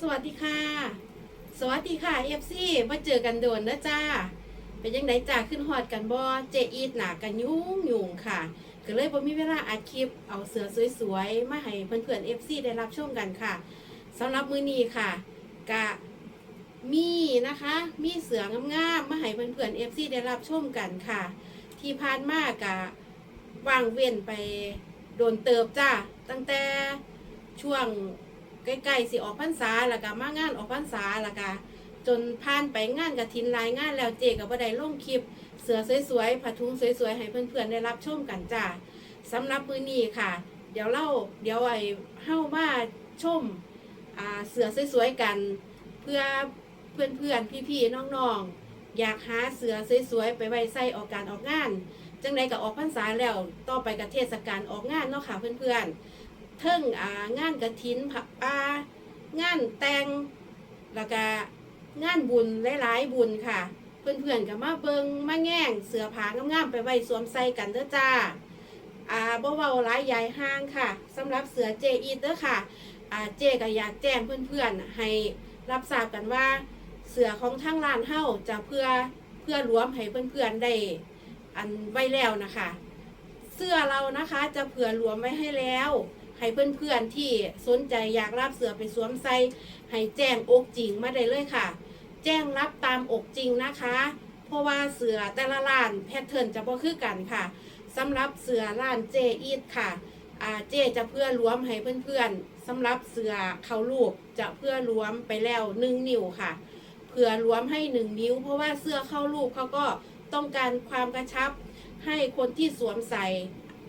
สวัสดีค่ะ สวัสดีค่ะเอฟซีมาเจอกันโดนนะจ้า เป็นยังไงจ้าขึ้นฮอดกันบอเจอีดหนากันยุ่งยุ่งค่ะ ก็เลยบ่มีเวลาอัดคลิปเอาเสือสวยๆ มาให้เพื่อนๆเอฟซีได้รับชมกันค่ะสำหรับมือนี้ค่ะกะมีนะคะ มีเสืองามๆมาให้เพื่อนๆเอฟซีได้รับชมกันค่ะ ที่ผ่านมากะวางเว้นไปโดนเติบจ้าตั้งแต่ช่วง ใกล้ๆสิออกพรรษาแล้วก็มางานออกพรรษาแล้วก็จนผ่านไปงานกระถินหลายงานแล้วเจกับบ่ได้ลงคลิป เสือสวยๆผ้าถุงสวยๆ ให้เพื่อนๆได้รับชมกันจ้าสำหรับมื้อนี้ค่ะ เดี๋ยวเล่าเดี๋ยวไอ้เฮามาชมอ่าเสือสวยๆกัน เพื่อเพื่อนๆพี่ๆน้องๆ อยากหาเสือสวยๆไปไว้ใส่ออกการออกงานจังใดก็ออกพรรษาแล้วต่อไปกับเทศกาลออกงานเนาะค่ะเพื่อนๆ เทิงอ่างานกระถินผับปางานแต่งแล้วก็งานบุญหลายๆบุญค่ะ เพื่อนๆก็มาเบิงมาแง่งเสือผางามๆไปไว้สวมใส่กันเด้อจ้าอ่าบ่เว้าหลายยายห้างค่ะสำหรับเสือเจอีเด้อค่ะอ่าเจก็อยากแจ้งเพื่อนๆให้รับทราบกันว่าเสือของทางร้านเฮาจะเพื่อเพื่อรวมให้เพื่อนๆได้อันไว้แล้วนะคะ เสื้อเรานะคะจะเผื่อรวมไว้ให้แล้ว ให้เพื่อนๆที่สนใจอยากรับเสือไปสวมใส่ให้แจ้งอกจริงมาได้เลยค่ะ แจ้งรับตามอกจริงนะคะ เพราะว่าเสือแต่ละร้านแพทเทิร์นจะบ่คือกันค่ะสำหรับเสือร้านเจอีทค่ะเจจะเพื่อรวมให้เพื่อนๆสำหรับเสือเขาลูกจะเพื่อรวมไปแล้วหนึ่งนิ้วค่ะเพื่อรวมให้หนึ่งนิ้ว เพราะว่าเสื้อเข้ารูปเขาก็ต้องการความกระชับให้คนที่สวมใส่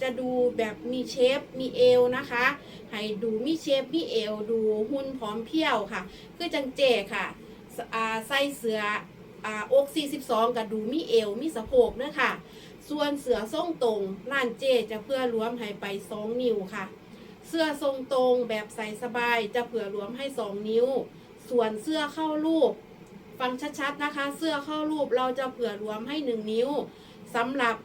จะดูแบบมีเชฟมีเอวนะคะ ให้ดูมีเชฟมีเอวดูหุ่นพร้อมเพรียวค่ะ คือจังเจค่ะใส่เสืออ่าอก42 กับดูมีเอวมีสะโพกเด้อค่ะ ส่วนเสือทรงตรงล้านเจจะเพื่อรวมให้ไป 2 นิ้วค่ะ เสื้อทรงตรงแบบใส่สบายจะเผื่อรวมให้ 2 นิ้ว ส่วนเสื้อเข้ารูป ฟังชัดๆนะคะ เสื้อเข้ารูปเราจะเผื่อรวมให้ 1 นิ้วสำหรับ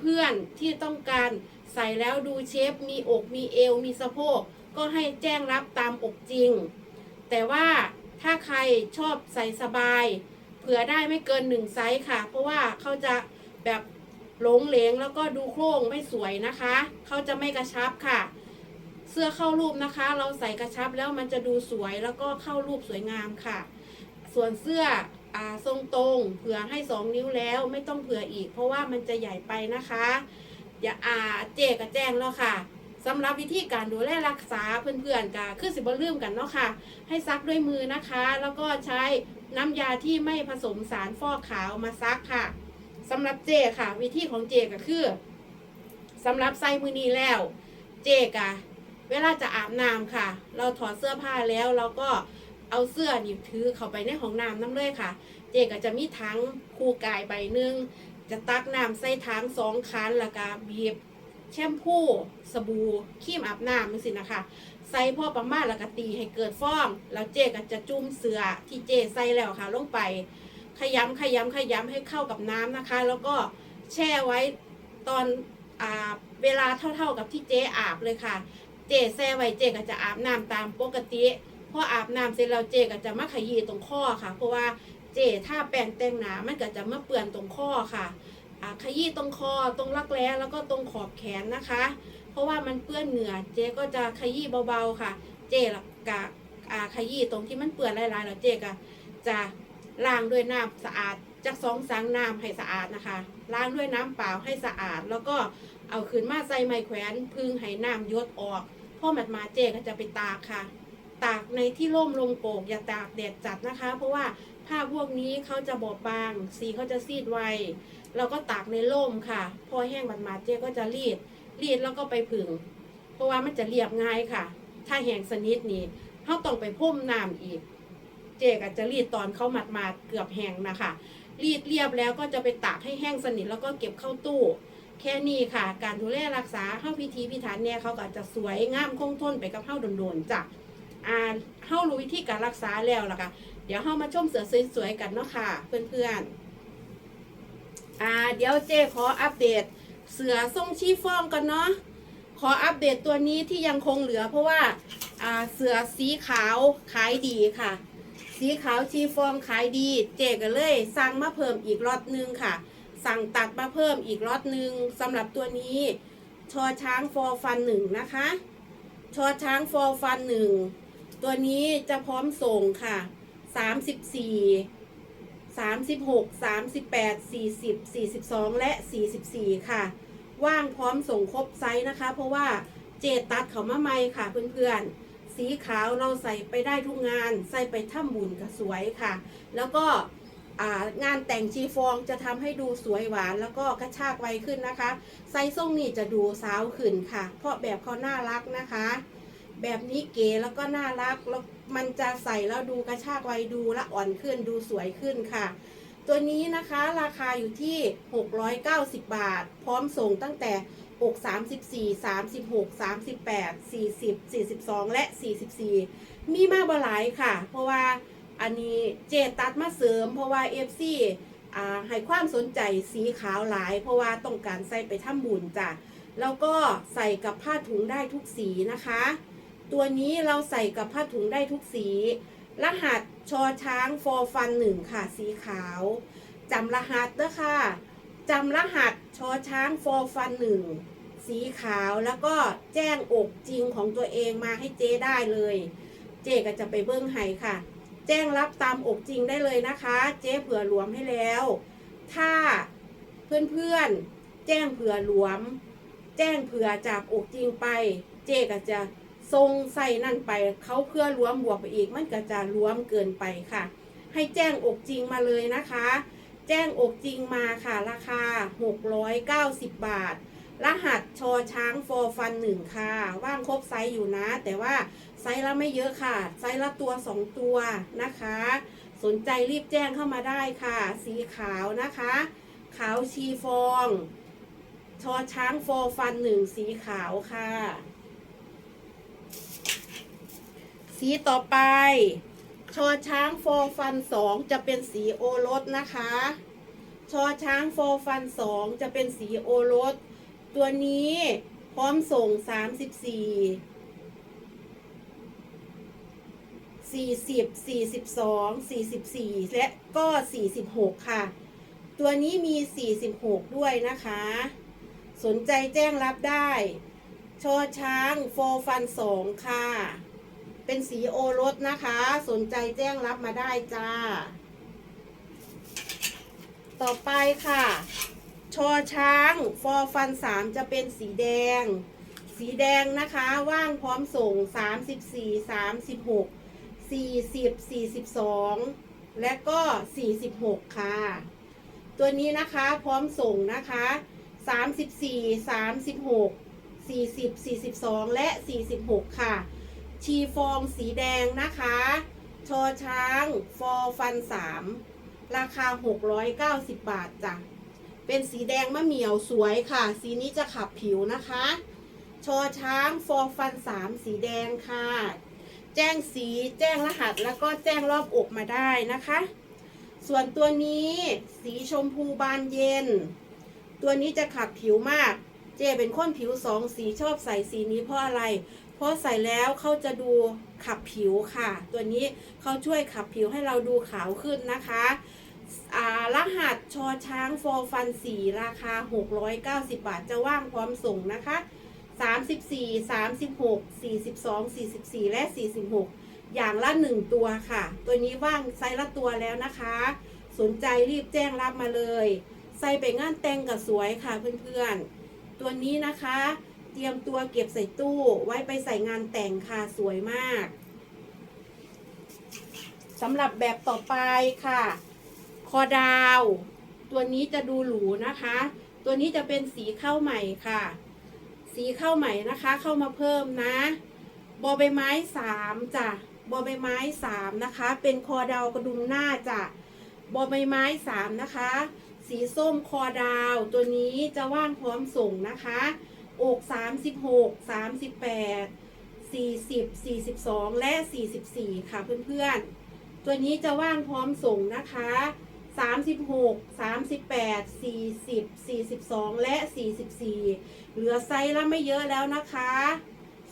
เพื่อนๆที่ต้องการใส่แล้วดูเชฟมีอกมีเอวมีสะโพก ก็ให้แจ้งรับตามอกจริง แต่ว่าถ้าใครชอบใส่สบาย เผื่อได้ไม่เกินหนึ่งไซส์ค่ะ เพราะว่าเขาจะแบบหลงเหลงแล้วก็ดูโครงไม่สวยนะคะ เขาจะไม่กระชับค่ะ เสื้อเข้ารูปนะคะ เราใส่กระชับแล้วมันจะดูสวยแล้วก็เข้ารูปสวยงามค่ะ ส่วนเสื้อ ทรงตรงเผื่อให้ 2 นิ้วแล้วไม่ต้องเผื่ออีก เพราะว่ามันจะใหญ่ไปนะคะ อย่าอาเจกระแจ้งแล้วค่ะสำหรับวิธีการดูแลรักษาเพื่อนๆก็คือสิบลืมกันเนาะค่ะ ให้ซักด้วยมือนะคะ แล้วก็ใช้น้ำยาที่ไม่ผสมสารฟอกขาวมาซักค่ะสำหรับเจค่ะ วิธีของเจก็คือสำหรับใส่มือนี้แล้ว เจกะเวลาจะอาบน้ำค่ะ เราถอดเสื้อผ้าแล้วเราก็ เอาเสื้อหนีบถือเข้าไปในห้องน้ำน้ำเลยค่ะ เจก็จะมีถังคูกายใบหนึ่งจะตักน้ำใส่ถังสองคันแล้วก็บีบแชมพูสบู่ครีมอาบน้ำนี่สินะคะ ใส่พอประมาณแล้วก็ตีให้เกิดฟอง แล้วเจก็จะจุ่มเสื้อที่เจใส่แล้วค่ะ ลงไป ขยำขยำขยำให้เข้ากับน้ำนะคะ แล้วก็แช่ไว้ตอนอเวลาเท่าๆกับที่เจอาบเลยค่ะ เจแช่ไว้เจก็จะอาบน้ำตามปกติ พออาบน้ำเสร็จแล้วเจก็จะมาขยี้ตรงข้อค่ะ เพราะว่าเจถ้าแป้งแต่งหนามันก็จะมาเปื่อนตรงข้อค่ะขยี้ตรงคอตรงรักแร้แล้วก็ตรงขอบแขนนะคะ เพราะว่ามันเปื้อนเหงื่อเจก็จะขยี้เบาๆค่ะ เจละกะขยี้ตรงที่มันเปื้อนลายๆแล้วเจก็จะล้างด้วยน้ำสะอาดจากสองสังน้ำให้สะอาดนะคะล้างด้วยน้ำเปล่าให้สะอาด แล้วก็เอาขึ้นมาใส่ไม้แขวน พึ่งให้น้ำยดออกพอมัดมาเจก็จะไปตากค่ะ ตากในที่ร่มลมโกกอย่าตากแดดจัดนะคะ เพราะว่าผ้าพวกนี้เขาจะบอบบาง สีเขาจะซีดไวเราก็ตากในร่มค่ะ พอแห้งมันมาเจ๊ก็จะรีด รีดแล้วก็ไปผึ่ง เพราะว่ามันจะเรียบง่ายค่ะ ถ้าแห้งสนิทนี่เขาต้องไปพ่มน้ำอีก เจ๊ก็จะรีดตอนเขาหมัดมาเกือบแห้งนะคะ รีดเรียบแล้วก็จะไปตากให้แห้งสนิทแล้วก็เก็บเข้าตู้ แค่นี้ค่ะ การดูแลรักษาเข้าพิธีพิถันเนี่ยเขาก็จะสวยงามคงทนไปกับเข้าโดนๆจ้ะ อ่าเข้ารู้วิธีการรักษาแล้วล่ะค่ะเดี๋ยวเข้ามาชมเสือสวยๆกันเนาะค่ะ เพื่อนๆอ่าเดี๋ยวเจขออัปเดตเสือทรงชีฟองกันเนาะขออัปเดตตัวนี้ที่ยังคงเหลือเพราะว่าอ่าเสือสีขาวขายดีค่ะ สีขาวชีฟองขายดี เจก็เลย สั่งมาเพิ่มอีกล็อตหนึงค่ะ สั่งตัดมาเพิ่มอีกล็อตหนึ่งสำหรับตัวนี้ชอช้างฟอฟันหนึ่งนะคะ ชอช้างฟอฟันหนึ่ง ตัวนี้จะพร้อมส่งค่ะสามสิบสี่สามสิบหกสามสิบแปดสี่สิบสี่สิบสองและสี่สิบสี่ค่ะ ว่างพร้อมส่งครบไซส์นะคะ เพราะว่าเจตัดเขามาใหม่ค่ะเพื่อนๆ สีขาวเราใส่ไปได้ทุกงาน ใส่ไปถ้ำบุญก็สวยค่ะ แล้วก็งานแต่งชีฟองจะทำให้ดูสวยหวานแล้วก็กระชากไวขึ้นนะคะ ไซส์ทรงนี่จะดูสาวขึ้นค่ะ เพราะแบบเขาน่ารักนะคะ แบบนี้เก๋แล้วก็น่ารักแล้วมันจะใส่แล้วดูกระชากไวดูละอ่อนขึ้นดูสวยขึ้นค่ะ ตัวนี้นะคะราคาอยู่ที่ 690 บาท พร้อมส่งตั้งแต่อก34 36 38 40 42 และ 44 มีมากบ่หลายค่ะ เพราะว่าอันนี้เจตัดมาเสริม เพราะว่า FC อ่าให้ความสนใจสีขาวหลาย เพราะว่าต้องการใส่ไปทำบุญจ้ะแล้วก็ใส่กับผ้าถุงได้ทุกสีนะคะ ตัวนี้เราใส่กับผ้าถุงได้ทุกสี รหัสชอช้างฟอฟันหนึ่งค่ะ สีขาวจำรหัสเด้อค่ะจำรหัสชอช้างฟอฟันหนึ่งสีขาวแล้วก็แจ้งอกจริงของตัวเองมาให้เจ๊ได้เลย เจ๊ก็จะไปเบิ้งให้ค่ะ แจ้งรับตามอกจริงได้เลยนะคะ เจ๊เผื่อหลวมให้แล้ว ถ้าเพื่อนๆแจ้งเผื่อหลวม แจ้งเผื่อจากอกจริงไป เจ๊ก็จะ ทรงใส่นั่นไป เขาเพื่อรวมบวกไปอีก มันก็จะรวมเกินไปค่ะ ให้แจ้งอกจริงมาเลยนะคะ แจ้งอกจริงมาค่ะ ราคา 690 บาท รหัสชอช้างฟอฟันหนึ่งค่ะ ว่างครบไซส์อยู่นะ แต่ว่าไซส์ละไม่เยอะค่ะ ไซส์ละตัว 2 ตัวนะคะ สนใจรีบแจ้งเข้ามาได้ค่ะ สีขาวนะคะ ขาวชีฟอง ชอช้างฟอฟันหนึ่งสีขาวค่ะ สีต่อไป ชอช้างโฟฟันสองจะเป็นสีโอรสนะคะ ชอช้างโฟฟันสองจะเป็นสีโอรส ตัวนี้พร้อมส่งสามสิบสี่สี่สิบสี่สิบสองสี่สิบสี่และก็สี่สิบหกค่ะ ตัวนี้มีสี่สิบหกด้วยนะคะ สนใจแจ้งรับได้ ชอช้างโฟฟันสองค่ะ เป็นสีโอรสนะคะ สนใจแจ้งรับมาได้จ้า ต่อไปค่ะ ชอช้างฟอฟันสามจะเป็นสีแดง สีแดงนะคะ ว่างพร้อมส่ง 34 36 40 42 และก็ 46 ค่ะ ตัวนี้นะคะพร้อมส่งนะคะ 34 36 40 42 และ 46 ค่ะ ชีฟองสีแดงนะคะ ชอช้าง ฟอฟัน3ราคา 690 บาทจ้ะ เป็นสีแดงมะเหมี่ยวสวยค่ะ สีนี้จะขับผิวนะคะ ชอช้าง ฟอฟัน3สีแดงค่ะ แจ้งสีแจ้งรหัสแล้วก็แจ้งรอบอกมาได้นะคะ ส่วนตัวนี้สีชมพูบานเย็น ตัวนี้จะขับผิวมาก เจเป็นคนผิวสองสีชอบใส่สีนี้เพราะอะไร เพราะใส่แล้วเขาจะดูขับผิวค่ะ ตัวนี้เขาช่วยขับผิวให้เราดูขาวขึ้นนะคะอ่ารหัสชอช้างฟอฟันสีราคา 690 บาทจะว่างพร้อมส่งนะคะ 34 36 42 44 และ 46 อย่างละ 1 ตัวค่ะ ตัวนี้ว่างไซส์ละตัวแล้วนะคะ สนใจรีบแจ้งรับมาเลยใส่ไปงานแต่งกับสวยค่ะเพื่อนๆ ตัวนี้นะคะ รียมตัวเก็บใส่ตู้ไว้ไปใส่งานแต่งค่ะสวยมากสำหรับแบบต่อไปค่ะ คอดาว ตัวนี้จะดูหรูนะคะ ตัวนี้จะเป็นสีข้าวใหม่ค่ะ สีข้าวใหม่นะคะ เข้ามาเพิ่มนะบอใบไม้สามจ้ะบอใบไม้สามนะคะ เป็นคอดาวกระดุมหน้าจ้ะบอใบไม้สามนะคะ สีส้มคอดาว ตัวนี้จะว่างพร้อมส่งนะคะ อกสามสิบหกสามสิบแปดสี่สิบสี่สิบสองและสี่สิบสี่ค่ะเพื่อนๆ ตัวนี้จะว่างพร้อมส่งนะคะ36 38 40 42และ44เหลือไซส์ละไม่เยอะแล้วนะคะ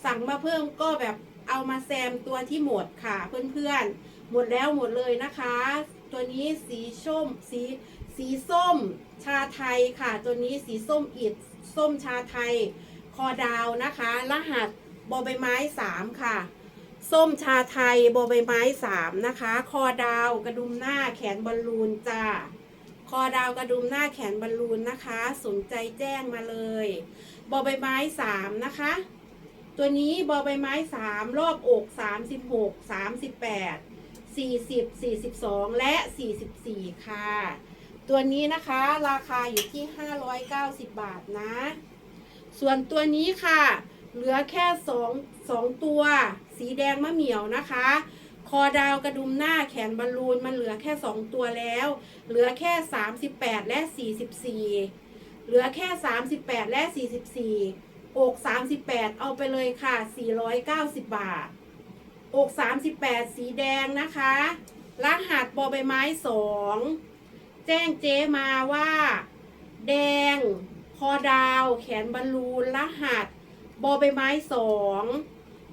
สั่งมาเพิ่มก็แบบเอามาแซมตัวที่หมดค่ะเพื่อนๆ หมดแล้วหมดเลยนะคะ ตัวนี้สีส้มสีสีส้มชาไทยค่ะ ตัวนี้สีส้มอิด ส้มชาไทย คอดาวนะคะ รหัสบอใบไม้สามค่ะ ส้มชาไทยบอใบไม้สามนะคะ คอดาวกระดุมหน้าแขนบอลลูนจ้าคอดาวกระดุมหน้าแขนบอลลูนนะคะ สนใจแจ้งมาเลยบอใบไม้สามนะคะ ตัวนี้บอใบไม้สามรอบอกสามสิบหกสามสิบแปดสี่สิบสี่สิบสองและสี่สิบสี่ค่ะ ตัวนี้นะคะราคาอยู่ที่ห้าร้อยเก้าสิบบาทนะ ส่วนตัวนี้ค่ะ เหลือแค่สองสองตัว สีแดงมะเหมี่ยวนะคะ คอดาวกระดุมหน้าแขนบอลลูนมันเหลือแค่สองตัวแล้ว เหลือแค่สามสิบแปดและสี่สิบสี่เหลือแค่สามสิบแปดและสี่สิบสี่อกสามสิบแปดเอาไปเลยค่ะสี่ร้อยเก้าสิบบาท อกสามสิบแปดสีแดงนะคะ รหัสบอใบไม้สอง แจ้งเจ๊มาว่า แดง คอดาว แขนบอลลูนรหัสบอใบไม้สอง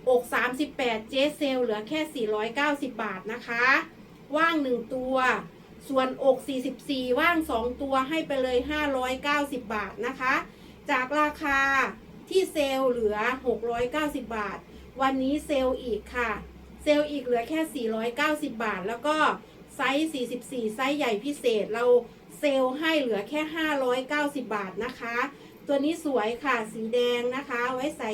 อก38 เจ๊เซลเหลือแค่ 490 บาทนะคะ ว่าง 1 ตัว ส่วนอก 44 ว่าง 2 ตัวให้ไปเลย 590 บาทนะคะ จากราคาที่เซลเหลือ 690 บาท วันนี้เซลอีกค่ะ เซลอีกเหลือแค่ 490 บาท แล้วก็ ไซส์ 44 ไซส์ใหญ่พิเศษเราเซลให้เหลือแค่ 590 บาทนะคะ ตัวนี้สวยค่ะสีแดงนะคะ ไว้ใส่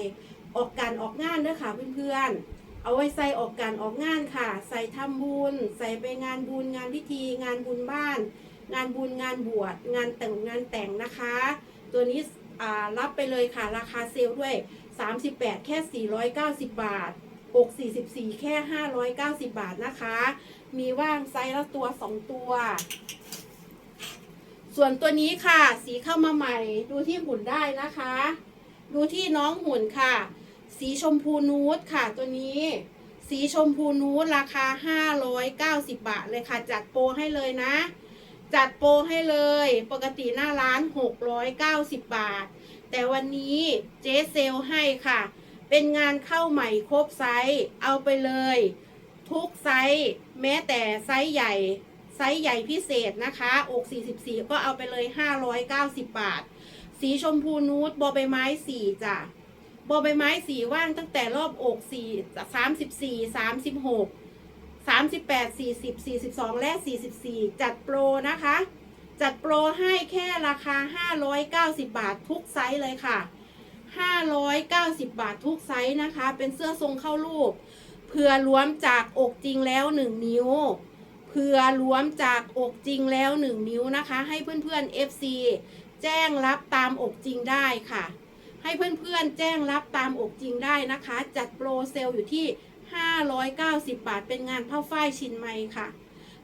ออกการออกงานด้วยค่ะเพื่อนๆ เอาไว้ใส่ออกการออกงานค่ะ ใส่ทำบุญ ใส่ไปงานบุญงานพิธี งานบุญบ้าน งานบุญงานบวชงานแต่งงานแต่งนะคะ ตัวนี้รับไปเลยค่ะราคาเซลด้วย 38 แค่ 490 บาท อก44 แค่ 590 บาทนะคะ มีว่างไซส์ละตัว 2 ตัว ส่วนตัวนี้ค่ะ สีเข้ามาใหม่ ดูที่หุ่นได้นะคะ ดูที่น้องหุ่นค่ะ สีชมพูนูดค่ะตัวนี้ สีชมพูนูดราคา 590 บาทเลยค่ะ จัดโปรให้เลยนะ จัดโปรให้เลย ปกติหน้าร้าน 690 บาท แต่วันนี้เจ๊เซลให้ค่ะ เป็นงานเข้าใหม่ครบไซส์เอาไปเลย ทุกไซส์แม้แต่ไซส์ใหญ่ ไซส์ใหญ่พิเศษนะคะ อก 44 ก็เอาไปเลย 590 บาท สีชมพูนูดบอใบไม้สี่จ้ะบอใบไม้สีว่างตั้งแต่รอบอกสี่สามสิบสี่สามสิบหกสามสิบแปดสี่สิบสี่สิบสองและสี่สิบสี่จัดโปรนะคะ จัดโปรให้แค่ราคาห้าร้อยเก้าสิบบาททุกไซส์เลยค่ะ ห้าร้อยเก้าสิบบาททุกไซส์นะคะ เป็นเสื้อทรงเข้ารูปเผื่อรวมจากอกจริงแล้วหนึ่งนิ้วเผื่อรวมจากอกจริงแล้วหนึ่งนิ้วนะคะ ให้เพื่อนๆ FC แจ้งรับตามอกจริงได้ค่ะ ให้เพื่อนๆ แจ้งรับตามอกจริงได้นะคะ จัดโปรเซลล์อยู่ที่ 590 บาท เป็นงานผ้าฝ้ายชินไมค่ะ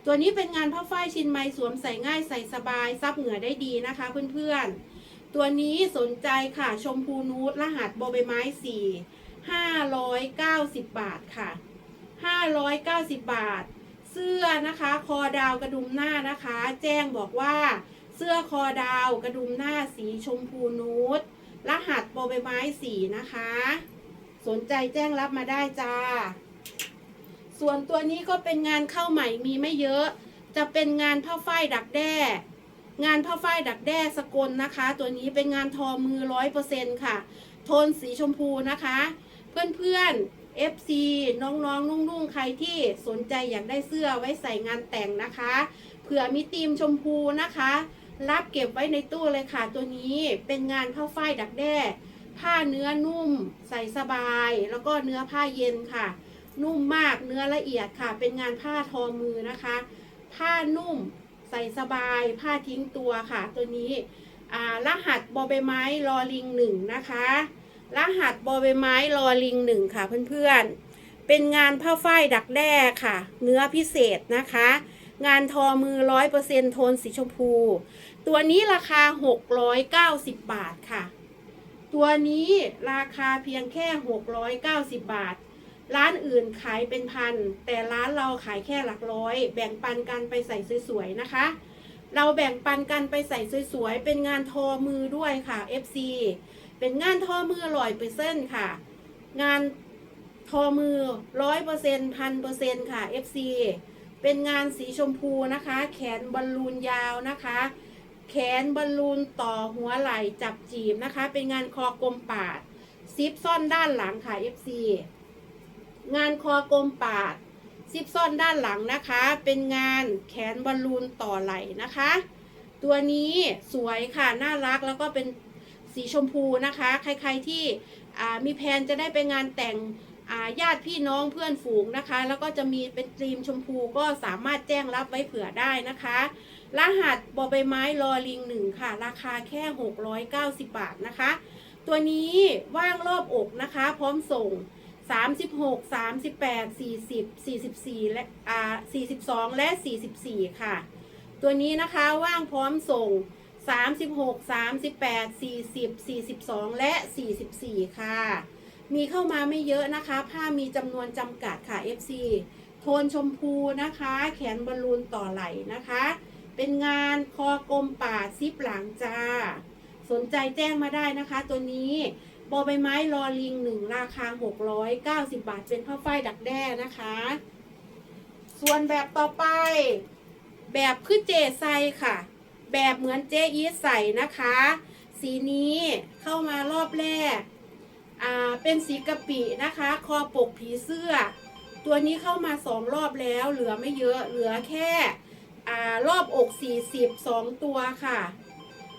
ตัวนี้เป็นงานผ้าฝ้ายชินไมสวมใส่ง่ายใส่สบาย ซับเหงื่อได้ดีนะคะเพื่อนๆ ตัวนี้สนใจค่ะชมพูนูดรหัสโบใบไม้4 590บบาทค่ะ590บบาท เสื้อนะคะ คอดาวกระดุมหน้านะคะ แจ้งบอกว่าเสื้อคอดาวกระดุมหน้าสีชมพูนูดรหัสโบใบไม้สีนะคะ สนใจแจ้งรับมาได้จ้า ส่วนตัวนี้ก็เป็นงานเข้าใหม่มีไม่เยอะ จะเป็นงานผ้าฝ้ายดักแด้ งานผ้าฝ้ายดักแด้สกลนะคะ ตัวนี้เป็นงานทอมือร้อยเปอร์เซ็นค่ะ โทนสีชมพูนะคะ เพื่อนๆ FC น้องๆ นุ่งๆ ใครที่สนใจอยากได้เสื้อไว้ใส่งานแต่งนะคะ เผื่อมีธีมชมพูนะคะ รับเก็บไว้ในตู้เลยค่ะ ตัวนี้เป็นงานผ้าฝ้ายดักแด้ผ้าเนื้อนุ่ม ใส่สบาย แล้วก็เนื้อผ้าเย็นค่ะ นุ่มมากเนื้อละเอียดค่ะ เป็นงานผ้าทอมือนะคะ ผ้านุ่ม ใส่สบายผ้าทิ้งตัวค่ะ ตัวนี้รหัสบอใบไม้รอลิงหนึ่งนะคะ รหัสบอใบไม้รอลิงหนึ่งค่ะเพื่อนๆ เป็นงานผ้าฝ้ายดักแด้ค่ะ เนื้อพิเศษนะคะ งานทอมือร้อยเปอร์เซ็นโทนสีชมพู ตัวนี้ราคา690บาทค่ะ ตัวนี้ราคาเพียงแค่690บาท ร้านอื่นขายเป็นพัน แต่ร้านเราขายแค่หลักร้อย แบ่งปันกันไปใส่สวยๆนะคะ เราแบ่งปันกันไปใส่สวยๆเป็นงานทอมือด้วยค่ะ FC เป็นงานทอมือลอยเปอร์เซ็นต์ค่ะ งานทอมือร้อยเปอร์เซ็นต์พันเปอร์เซ็นต์ค่ะ FC เป็นงานสีชมพูนะคะ แขนบอลลูนยาวนะคะ แขนบอลลูนต่อหัวไหล่จับจีบนะคะ เป็นงานคอกลมปาดซิปซ่อนด้านหลังค่ะ FC งานคอกลมปาด ซิปซ่อนด้านหลังนะคะ เป็นงานแขนบอลลูนต่อไหล่นะคะ ตัวนี้สวยค่ะ น่ารักแล้วก็เป็นสีชมพูนะคะ ใครๆที่มีแพนจะได้ไปงานแต่งญาติพี่น้องเพื่อนฝูงนะคะ แล้วก็จะมีเป็นธีมชมพูก็สามารถแจ้งรับไว้เผื่อได้นะคะ รหัสบอใบไม้ลอลิงหนึ่งค่ะ ราคาแค่ 690 บาทนะคะ ตัวนี้ว่างรอบอกนะคะ พร้อมส่ง 36 38 40 44และอ่า42และ44ค่ะ ตัวนี้นะคะว่างพร้อมส่ง36 38 40 42และ44ค่ะ มีเข้ามาไม่เยอะนะคะ ผ้ามีจำนวนจำกัดค่ะ FC โทนชมพูนะคะ แขนบอลลูนต่อไหลนะคะ เป็นงานคอกลมป่าซิปหลังจ้า สนใจแจ้งมาได้นะคะ ตัวนี้ บอใบไม้ลอลิงหนึ่งราคา 690 บาท เป็นผ้าฝ้ายดักแด้นะคะ ส่วนแบบต่อไป แบบคือเจไซค่ะ แบบเหมือนเจอีใส่นะคะ สีนี้เข้ามารอบแรก อ่า เป็นสีกะปินะคะ คอปกผีเสื้อ ตัวนี้เข้ามาสองรอบแล้ว เหลือไม่เยอะ เหลือแค่ อ่า รอบอก42ตัวค่ะ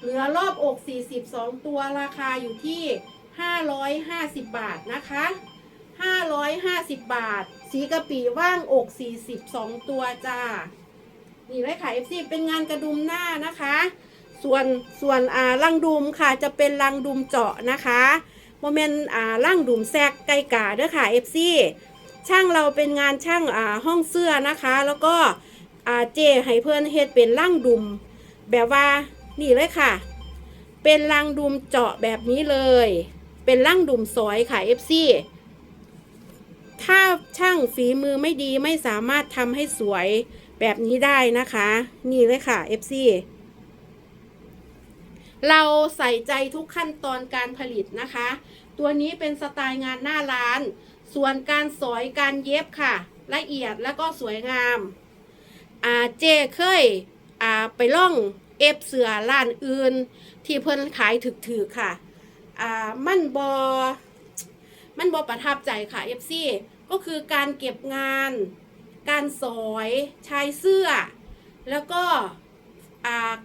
เหลือรอบอก42ตัว ราคาอยู่ที่ 550 บาทนะคะ 550 บาท สีกะปิว่างอก 42 ตัวจ้า นี่เลยค่ะ FC เป็นงานกระดุมหน้านะคะ ส่วนส่วนอ่าลังดุมค่ะจะเป็นลังดุมเจาะนะคะโมเมนต์อ่าลังดุมแซกไก่กาเด้อค่ะ FC ช่างเราเป็นงานช่างอ่าห้องเสื้อนะคะ แล้วก็อ่าเจให้เพื่อนเฮ็ดเป็นลังดุม แบบว่านี่เลยค่ะ เป็นลังดุมเจาะแบบนี้เลย เป็นลังดุมสอยค่ะ FC ถ้าช่างฝีมือไม่ดีไม่สามารถทำให้สวยแบบนี้ได้นะคะ นี่เลยค่ะ FC เราใส่ใจทุกขั้นตอนการผลิตนะคะ ตัวนี้เป็นสไตล์งานหน้าร้าน ส่วนการสอยการเย็บค่ะ ละเอียดแล้วก็สวยงาม อ่าเจเคยอ่าไปล่องเอฟเสือร้านอื่น ที่เพิ่นขายถึกๆค่ะ อ่ามันบอมันบอประทับใจค่ะ FC ก็คือการเก็บงาน การสอยชายเสื้อ แล้วก็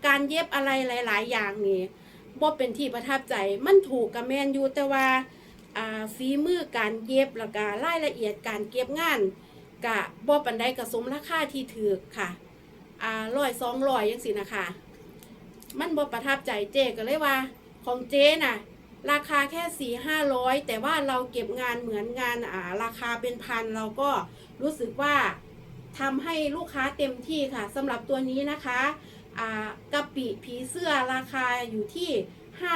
การเย็บอะไรหลาย ๆ อย่างนี่บ่เป็นที่ประทับใจมันถูกกับแมนอยู่แต่ว่าฝีมือการเย็บแล้วก็รายละเอียดการเก็บงานกะบ่ปันใดกับสมราคาที่ถือค่ะอาร้อยสองร้อยยังสินะคะ มันบ่ประทับใจเจก็เลยว่า ของเจน่ะ ราคาแค่สี่ห้าร้อยแต่ว่าเราเก็บงานเหมือนงานอ่าราคาเป็นพันเราก็รู้สึกว่าทำให้ลูกค้าเต็มที่ค่ะสำหรับตัวนี้นะคะอ่ากะปิผีเสื้อราคาอยู่ที่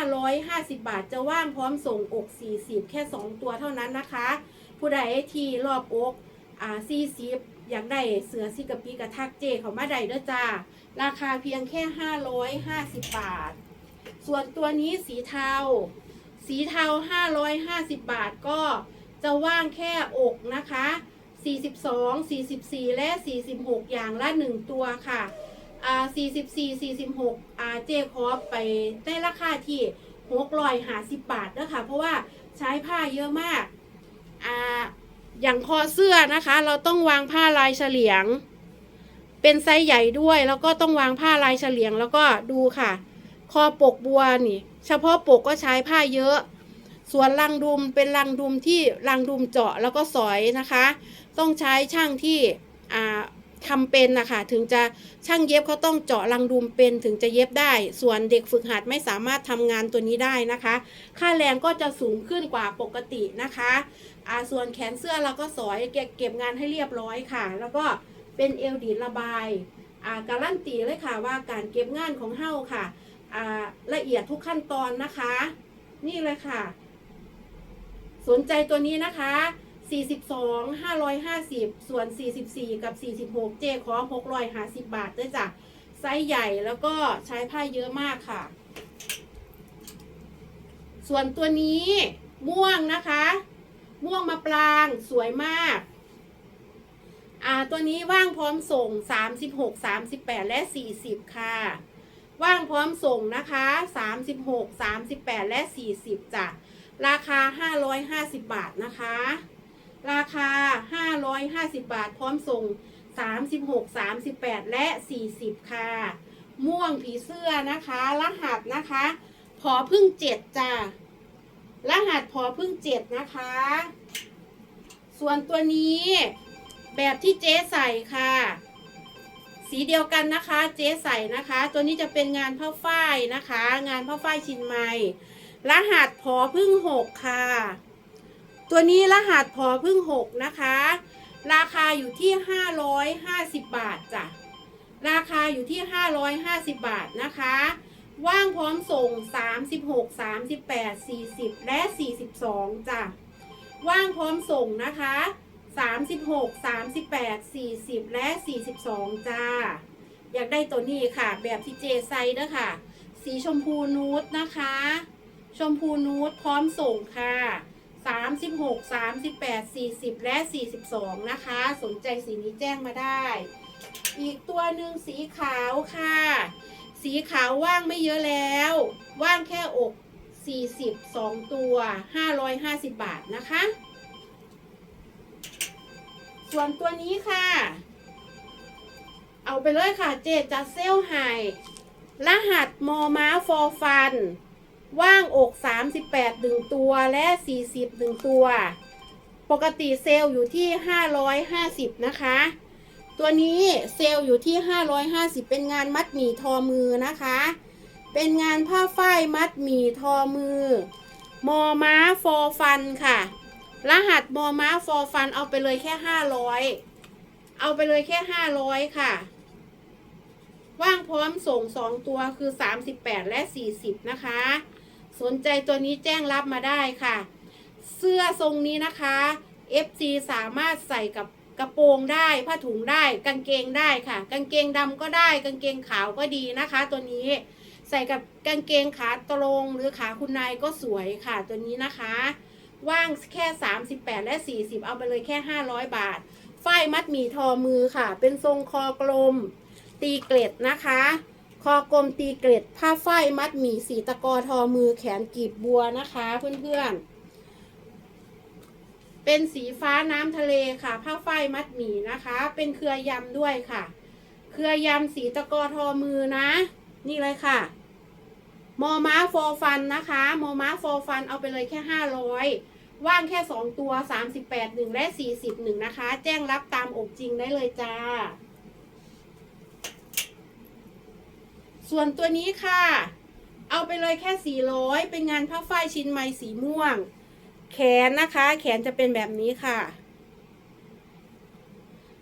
550 บาทจะว่างพร้อมส่งอก 40 แค่ 2 ตัวเท่านั้นนะคะ ผู้ใดที่รอบอกอ่า40 อยากได้เสือซิกะปิกระทักเจเขามาได้เด้อจ้า ราคาเพียงแค่ 550 บาท ส่วนตัวนี้สีเทา สีเทา 550 บาทก็จะว่างแค่อกนะคะ 42 44 และ 46 อย่างละ 1 ตัวค่ะอ่า44 46อ่าเจคอปไปได้ราคาที่650 บาทนะคะเพราะว่าใช้ผ้าเยอะมากอ่าอย่างคอเสื้อนะคะ เราต้องวางผ้าลายเฉลียง เป็นไซส์ใหญ่ด้วย แล้วก็ต้องวางผ้าลายเฉลียงแล้วก็ดูค่ะ คอปกบัวนี่ เฉพาะปกก็ใช้ผ้าเยอะ ส่วนลังดุมเป็นลังดุมที่ลังดุมเจาะแล้วก็สอยนะคะ ต้องใช้ช่างที่อ่าทำเป็นนะคะถึงจะช่างเย็บเขาต้องเจาะลังดุมเป็นถึงจะเย็บได้ ส่วนเด็กฝึกหัดไม่สามารถทำงานตัวนี้ได้นะคะ ค่าแรงก็จะสูงขึ้นกว่าปกตินะคะอ่าส่วนแขนเสื้อเราก็สอยเก็บเก็บงานให้เรียบร้อยค่ะ แล้วก็เป็นเอลดีระบายอ่าการันตีเลยค่ะว่าการเก็บงานของเฮ้าค่ะ ละเอียดทุกขั้นตอนนะคะ นี่เลยค่ะ สนใจตัวนี้นะคะ 42 550 ส่วน 44 กับ 46 เจขอ650 บาทด้วยจ้ะไซส์ใหญ่แล้วก็ใช้ผ้าเยอะมากค่ะ ส่วนตัวนี้ม่วงนะคะ ม่วงมาปรางสวยมาก อ่าตัวนี้ว่างพร้อมส่ง 36 38 และ 40 ค่ะ ว่างพร้อมส่งนะคะ 36 38 และ 40จ้ะราคา 550 บาทนะคะ ราคา 550 บาทพร้อมส่ง 36 38 และ 40 ค่ะ ม่วงผีเสื้อนะคะ รหัสนะคะพอพึ่งเจ็ดจ้ะรหัสพอพึ่งเจ็ดนะคะ ส่วนตัวนี้แบบที่เจ๊ใส่ค่ะ สีเดียวกันนะคะ เจ๊ใส่นะคะ ตัวนี้จะเป็นงานผ้าฝ้ายนะคะ งานผ้าฝ้ายชิ้นใหม่รหัสพอพึ่งหกค่ะ ตัวนี้รหัสพอพึ่งหกนะคะ ราคาอยู่ที่ห้าร้อยห้าสิบบาทจ้ะ ราคาอยู่ที่ห้าร้อยห้าสิบบาทนะคะ ว่างพร้อมส่ง36 38 40แปดสี่สิบและ42จ้ะ ว่างพร้อมส่งนะคะ 36 38 40 และ 42 จ้า อยากได้ตัวนี้ค่ะ แบบที่เจไซด์นะค่ะ สีชมพูนูดนะคะ ชมพูนูดพร้อมส่งค่ะ 36 38 40 และ 42 นะคะ สนใจสีนี้แจ้งมาได้ อีกตัวหนึ่งสีขาวค่ะ สีขาวว่างไม่เยอะแล้ว ว่างแค่อก 40 2 ตัว 550 บาทนะคะ ส่วนตัวนี้ค่ะ เอาไปเลยค่ะเจจัดเซลไฮรหัสมอม้าฟอฟัน ว่างอก 38ดึงตัวและ 40ดึงตัว ปกติเซลล์อยู่ที่ 550 นะคะ ตัวนี้เซลล์อยู่ที่ 550 เป็นงานมัดหมี่ทอมือนะคะ เป็นงานผ้าฝ้ายมัดหมี่ทอมือ มอม้าฟอฟันค่ะ รหัสมอม้าฟอฟันเอาไปเลยแค่500เอาไปเลยแค่500ค่ะ ว่างพร้อมส่ง2ตัวคือ38แปดและ40นะคะ สนใจตัวนี้แจ้งรับมาได้ค่ะ เสื้อทรงนี้นะคะ FC สามารถใส่กับกระโปรงได้ผ้าถุงได้ กางเกงได้ค่ะ กางเกงดำก็ได้ กางเกงขาวก็ดีนะคะ ตัวนี้ใส่กับกางเกงขาตรงหรือขาคุณนายก็สวยค่ะตัวนี้นะคะ ว่างแค่ 38 และ 40 เอาไปเลยแค่ 500 บาท ฝ้ายมัดหมี่ทอมือค่ะ เป็นทรงคอกลม ตีเกล็ดนะคะ คอกลมตีเกล็ด ผ้าฝ้ายมัดหมี่สีตะกอทอมือแขนกีบบัวนะคะเพื่อนๆ เป็นสีฟ้าน้ำทะเลค่ะ ผ้าฝ้ายมัดหมี่นะคะ เป็นเครือยำด้วยค่ะ เครือยำสีตะกอทอมือนะ นี่เลยค่ะ มอม้าโฟฟันนะคะมอม้าโฟฟันเอาไปเลยแค่ห้าร้อยว่างแค่สองตัวสามสิบแปดหนึ่งและสี่สิบหนึ่งนะคะ แจ้งรับตามอบจริงได้เลยจ้า ส่วนตัวนี้ค่ะ เอาไปเลยแค่สี่ร้อยเป็นงานผ้าฝ้ายชิ้นไม้สีม่วง แขนนะคะ แขนจะเป็นแบบนี้ค่ะ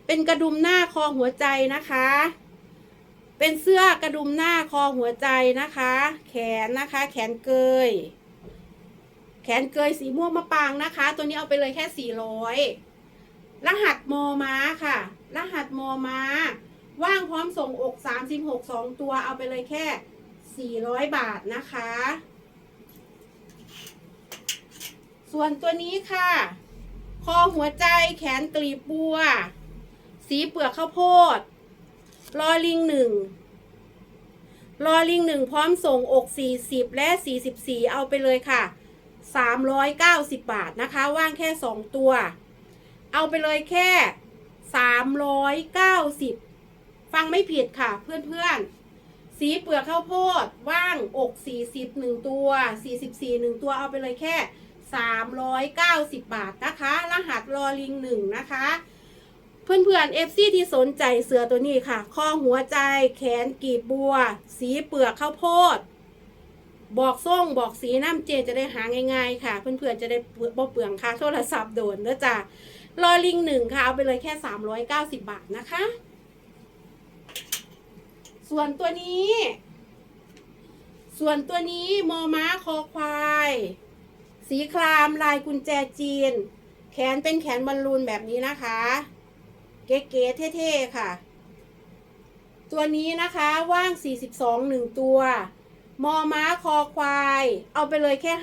เป็นกระดุมหน้าคอหัวใจนะคะ เป็นเสื้อกระดุมหน้าคอหัวใจนะคะ แขนนะคะ แขนเกย แขนเกยสีม่วงมะปรางนะคะ ตัวนี้เอาไปเลยแค่สี่ร้อยรหัสมอม้าค่ะ รหัสมอม้า ว่างพร้อมส่งอกสามสิบหกสองตัวเอาไปเลยแค่สี่ร้อยบาทนะคะ ส่วนตัวนี้ค่ะ คอหัวใจแขนกลีบบัว สีเปลือกข้าวโพด ลอลิงหนึ่งลอลิงหนึ่งพร้อมส่งอกสี่สิบและสี่สิบสี่เอาไปเลยค่ะสามร้อยเก้าสิบบาทนะคะ ว่างแค่สองตัว เอาไปเลยแค่สามร้อยเก้าสิบฟังไม่ผิดค่ะเพื่อนๆ สีเปลือกข้าวโพดว่างอกสี่สิบหนึ่งตัวสี่สิบสี่หนึ่งตัวเอาไปเลยแค่สามร้อยเก้าสิบบาทนะคะ รหัสลอลิงหนึ่งนะคะ เพื่อนๆ FC ที่สนใจเสือตัวนี้ค่ะ ข้อหัวใจ แขนกีบบัว สีเปลือกข้าวโพด บอกส่งบอกสีน้ำเจจะได้หาง่าย ๆ ค่ะ เพื่อนๆจะได้บ่เปลืองค่าโทรศัพท์โดนเด้อจ้ะรอลิงหนึ่งค่ะ เอาไปเลยแค่ 390 บาทนะคะ ส่วนตัวนี้ ส่วนตัวนี้มอม้าคอควาย สีครามลายกุญแจจีน แขนเป็นแขนบอลลูนแบบนี้นะคะ เก๋ๆเท่ๆค่ะ ตัวนี้นะคะว่าง 42หนึ่งตัว มอม้าคอควาย เอาไปเลยแค่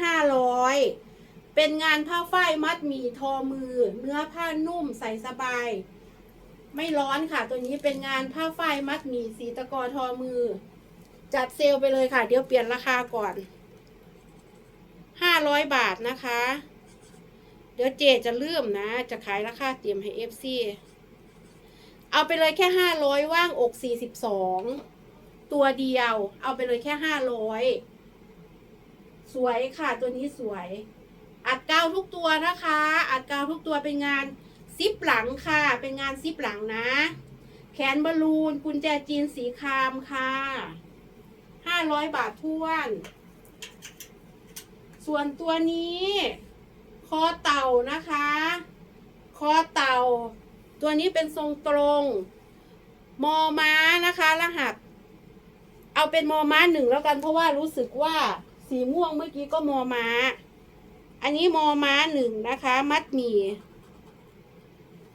500 เป็นงานผ้าฝ้ายมัดหมี่ทอมือ เนื้อผ้านุ่มใส่สบาย ไม่ร้อนค่ะ ตัวนี้เป็นงานผ้าฝ้ายมัดหมี่สีตะกอทอมือ จัดเซลไปเลยค่ะ เดี๋ยวเปลี่ยนราคาก่อนห้าร้อยบาทนะคะ เดี๋ยวเจจะลืมนะ จะขายราคาเตรียมให้เอฟซี เอาไปเลยแค่ห้าร้อยว่างอกสี่สิบสองตัวเดียว เอาไปเลยแค่ห้าร้อยสวยค่ะตัวนี้สวย อัดกาวทุกตัวนะคะ อัดกาวทุกตัวเป็นงานซิปหลังค่ะ เป็นงานซิปหลังนะ แขนบอลลูนกุญแจจีนสีครามค่ะห้าร้อยบาททวน ส่วนตัวนี้ คอเต่านะคะ คอเต่า ตัวนี้เป็นทรงตรง มอม้านะคะ รหัส เอาเป็นมอม้าหนึ่งแล้วกันเพราะว่ารู้สึกว่าสีม่วงเมื่อกี้ก็มอม้า อันนี้มอม้าหนึ่งนะคะ มัดหมี่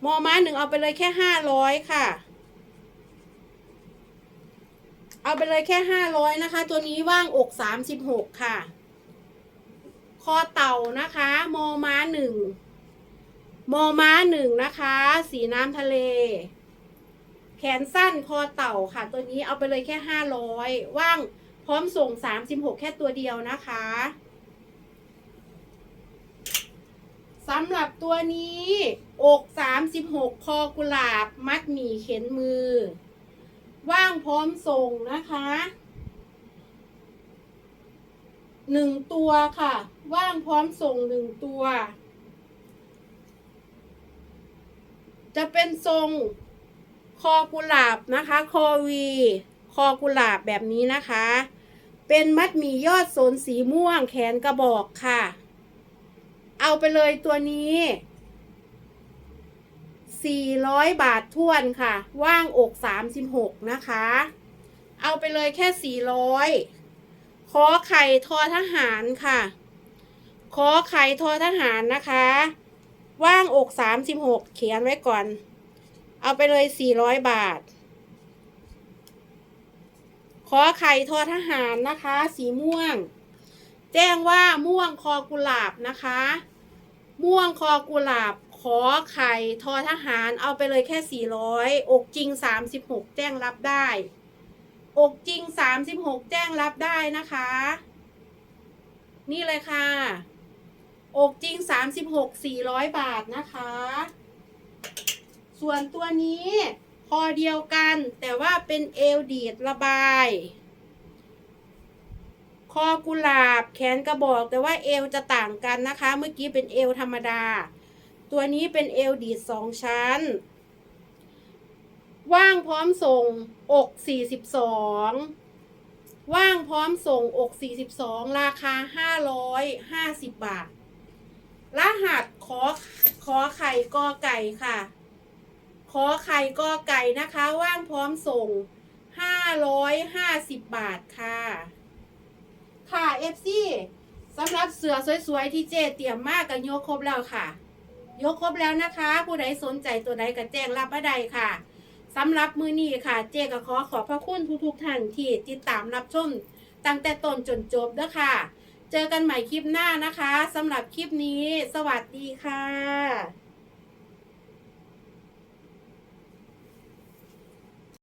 มอม้าหนึ่งเอาไปเลยแค่ห้าร้อยค่ะ เอาไปเลยแค่ห้าร้อยนะคะ ตัวนี้ว่างอกสามสิบหกค่ะ คอเต่านะคะ มอม้าหนึ่ง มอม้าหนึ่งนะคะ สีน้ำทะเล แขนสั้นคอเต่าค่ะ ตัวนี้เอาไปเลยแค่ห้าร้อยว่างพร้อมส่งสามสิบหกแค่ตัวเดียวนะคะสำหรับตัวนี้อกสามสิบหกคอกุหลาบ มัดหมี่เข็นมือ ว่างพร้อมส่งนะคะหนึ่งตัวค่ะ ว่างพร้อมส่งหนึ่งตัว จะเป็นทรงคอกุหลาบนะคะ คอวี คอกุหลาบแบบนี้นะคะ เป็นมัดหมี่ยอดโสนสีม่วงแขนกระบอกค่ะ เอาไปเลยตัวนี้ 400 บาทท้วนค่ะ ว่างอก 36 นะคะ เอาไปเลยแค่ 400 ขอไข่ทอทหารค่ะ ขอไข่ทอทหารนะคะ ว่างอก36เขียนไว้ก่อน เอาไปเลย400บาท ขอไข่ทอทหารนะคะ สีม่วง แจ้งว่าม่วงคอกุหลาบนะคะ ม่วงคอกุหลาบ ขอไข่ทอทหาร เอาไปเลยแค่400อยอกจริง36แจ้งรับได้ อกจริง36แจ้งรับได้นะคะ นี่เลยค่ะ อกจริง 36 400 บาทนะคะ ส่วนตัวนี้พอเดียวกันแต่ว่าเป็นเอวดีดระบาย คอกุหลาบแขนกระบอกแต่ว่าเอวจะต่างกันนะคะ เมื่อกี้เป็นเอวธรรมดา ตัวนี้เป็นเอวดีดสองชั้น ว่างพร้อมส่งอก 42ว่างพร้อมส่งอก 42 ราคา 550 บาท รหัสขอขอไข่กอไก่ค่ะ ขอไข่กอไก่นะคะ ว่างพร้อมส่ง550บบาทค่ะ ค่ะ FC สำหรับเสือสวยๆ ที่เจเตรียมมากกันยกครบแล้วค่ะ ยกครบแล้วนะคะ ผู้ใดสนใจตัวใดก็แจ้งรับมาได้ค่ะสำหรับมือนี้ค่ะ เจก็ขอขอบพระคุณทุกๆท่านที่ติดตามรับชมตั้งแต่ต้นจนจบเด้อค่ะ เจอกันใหม่คลิปหน้านะคะสำหรับคลิปนี้ สวัสดีค่ะ